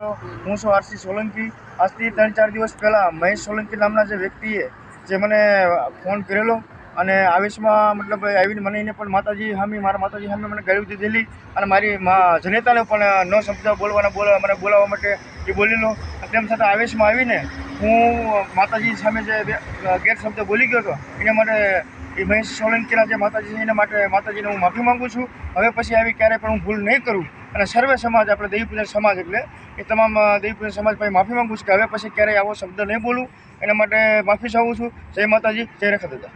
હું છું આરસી સોલંકી. આજથી ત્રણ ચાર દિવસ પહેલાં મહેશ સોલંકી નામના જે વ્યક્તિએ જે મને ફોન કરેલો અને આવેશમાં મતલબ આવીને મને એને પણ માતાજી સામે મારા માતાજી સામે મને ગાળી દીધેલી અને મારી જનેતાને પણ ન શબ્દ બોલવાના બોલવા મને બોલાવવા માટે એ બોલેલો. તેમ છતાં આવેશમાં આવીને હું માતાજી સામે જે ગેરશબ્દ બોલી ગયો હતો, એને માટે એ મહેશ સોલંકીના જે માતાજી છે, એના માટે માતાજીને હું માફી માગું છું. હવે પછી આવી ક્યારેય પણ હું ભૂલ નહીં કરું. અને સર્વે સમાજ, આપણે દેવીપૂજન સમાજ એટલે, એ તમામ દેવીપૂજન સમાજ પાસે માફી માંગુ છું કે હવે પછી ક્યારેય આવો શબ્દ નહીં બોલું. એના માટે માફી ચાહું છું. જય માતાજી, જય દાદા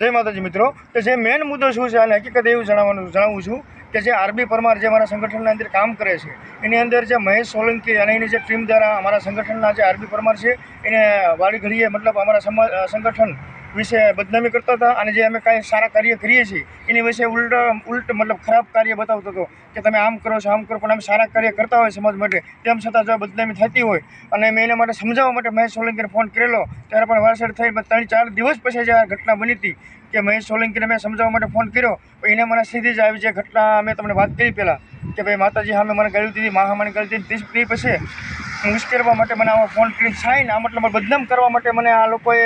જય માતાજી મિત્રો કે જે મેઇન મુદ્દો શું છે અને હકીકત એવું જણાવવાનું, જણાવું છું કે જે આરબી પરમાર જે અમારા સંગઠનના અંદર કામ કરે છે, એની અંદર જે મહેશ સોલંકી અને એની જે ટીમ દ્વારા અમારા સંગઠનના જે આરબી પરમાર છે, એને વાળી ઘડીએ મતલબ અમારા સમાજ સંગઠન વિશે બદનામી કરતા હતા અને જે અમે કાંઈ સારા કાર્ય કરીએ છીએ, એની વિશે ઉલટ ઉલટ મતલબ ખરાબ કાર્ય બતાવતો હતો કે તમે આમ કરો છો, આમ કરો, પણ અમે સારા કાર્ય કરતા હોય સમાજ માટે. તેમ છતાં જો બદનામી થતી હોય અને મેં એના માટે સમજાવવા માટે મહેશ સોલંકીને ફોન કરેલો, ત્યારે પણ વારસડ થઈ ત્રણ ચાર દિવસ પછી જે આ ઘટના બની હતી કે મહેશ સોલંકીને મેં સમજાવવા માટે ફોન કર્યો. એને મને સીધી જ આવી જે ઘટના મેં તમને વાત કરી પહેલાં, કે ભાઈ માતાજી સામે મને ગાળી દીધી, મા મને ગાળી દીધી પછી હું ઉશ્કેરવા માટે મને આમાં ફોન કરીને સાઈન, આ મતલબ બદનામ કરવા માટે મને આ લોકોએ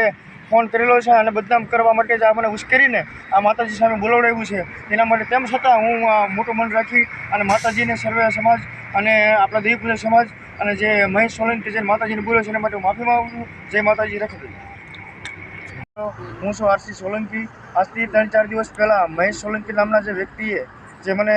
ફોન કરેલો છે અને બદનામ કરવા માટે જ આ મને ઉશ્કેરીને આ માતાજી સામે બોલાવડાવ્યું છે. તેના માટે તેમ છતાં હું મોટું મન રાખી અને માતાજીને સર્વે સમાજ અને આપણા દેવપૂજન સમાજ અને જે મહેશ સોલંકી જે માતાજીને બોલ્યો છે એના માટે હું માફી માગું છું. જય માતાજી રખી હું છું આરસી સોલંકી. આજથી ત્રણ ચાર દિવસ પહેલાં મહેશ સોલંકી નામના જે વ્યક્તિએ જે મને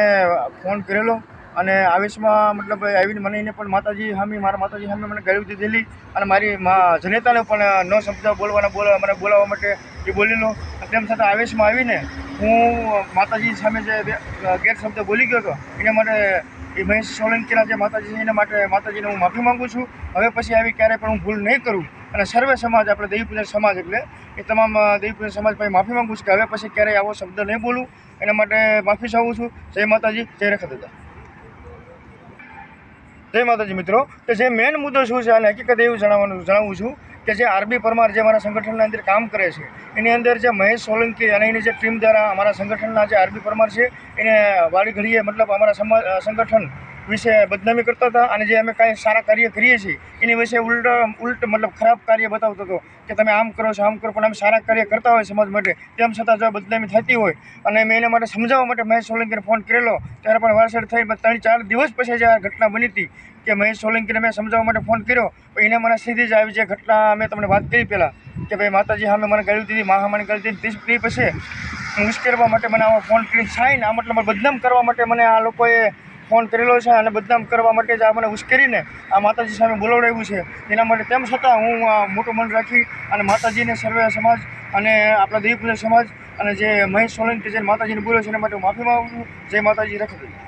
ફોન કરેલો અને આવેશમાં મતલબ આવીને મને એને પણ માતાજી સામે મારા માતાજી સામે મને ગાળી દીધેલી અને મારી મા જનેતાને પણ ન શબ્દ બોલવાના બોલવા મને બોલાવવા માટે એ બોલેલો. તેમ છતાં આવેશમાં આવીને હું માતાજી સામે જે ગેરશબ્દ બોલી ગયો હતો, એને માટે એ મહેશ સોલંકીના જે માતાજી છે, એના માટે માતાજીને હું માફી માગું છું. હવે પછી આવી ક્યારેય પણ હું ભૂલ નહીં કરું. અને સર્વે સમાજ, આપણે દેવીપૂજન સમાજ એટલે એ તમામ દેવીપૂજન સમાજ પાસે માફી માંગુ છું કે હવે પછી ક્યારેય આવો શબ્દ નહીં બોલું. એના માટે માફી ચાહું છું. જય માતાજી, જય રખત દાદા જય માતાજી મિત્રો. કે જે મેઇન મુદ્દો શું છે અને હકીકત એવું જણાવવાનું જણાવું છું કે જે આરબી પરમાર જે અમારા સંગઠનના અંદર કામ કરે છે, એની અંદર જે મહેશ સોલંકી અને એની જે ટીમ દ્વારા અમારા સંગઠનના જે આરબી પરમાર છે, એને વાળી ઘડીએ મતલબ અમારા સંગઠન વિશે બદનામી કરતા હતા અને જે અમે કાંઈ સારા કાર્ય કરીએ છીએ, એની વિશે ઉલટ ઉલટ મતલબ ખરાબ કાર્ય બતાવતો હતો કે તમે આમ કરો છો, આમ કરો, પણ અમે સારા કાર્ય કરતા હોય સમાજ માટે. તેમ છતાં જો બદનામી થતી હોય અને મેં એના માટે સમજાવવા માટે મહેશ સોલંકીને ફોન કરેલો, ત્યારે પણ વારસાડ થઈ ત્રણ ચાર દિવસ પછી જે આ ઘટના બની હતી કે મહેશ સોલંકીને મેં સમજાવવા માટે ફોન કર્યો પણ એને મને સીધી જ આવી જે ઘટના મેં તમને વાત કરી પહેલાં, કે ભાઈ માતાજી મેં મને ગાળી દીધી, મા મને ગાળી દીધી, ત્રીસ પછી હું ઉશ્કેરવા માટે મને આમાં ફોન કરીને સાઈન, આ મતલબ બદનામ કરવા માટે મને આ લોકોએ ફોન કરેલો છે અને બદનામ કરવા માટે જ આ મને ઉશ્કેરીને આ માતાજી સામે બોલાવડાવ્યું છે. એના માટે તેમ છતાં હું મોટું મન રાખી અને માતાજીને સર્વે સમાજ અને આપણા દેવપૂજન સમાજ અને જે મહેશ સોલંકી જે માતાજીને બોલ્યો છે, એના માટે માફી માગું છું. જય માતાજી, રખી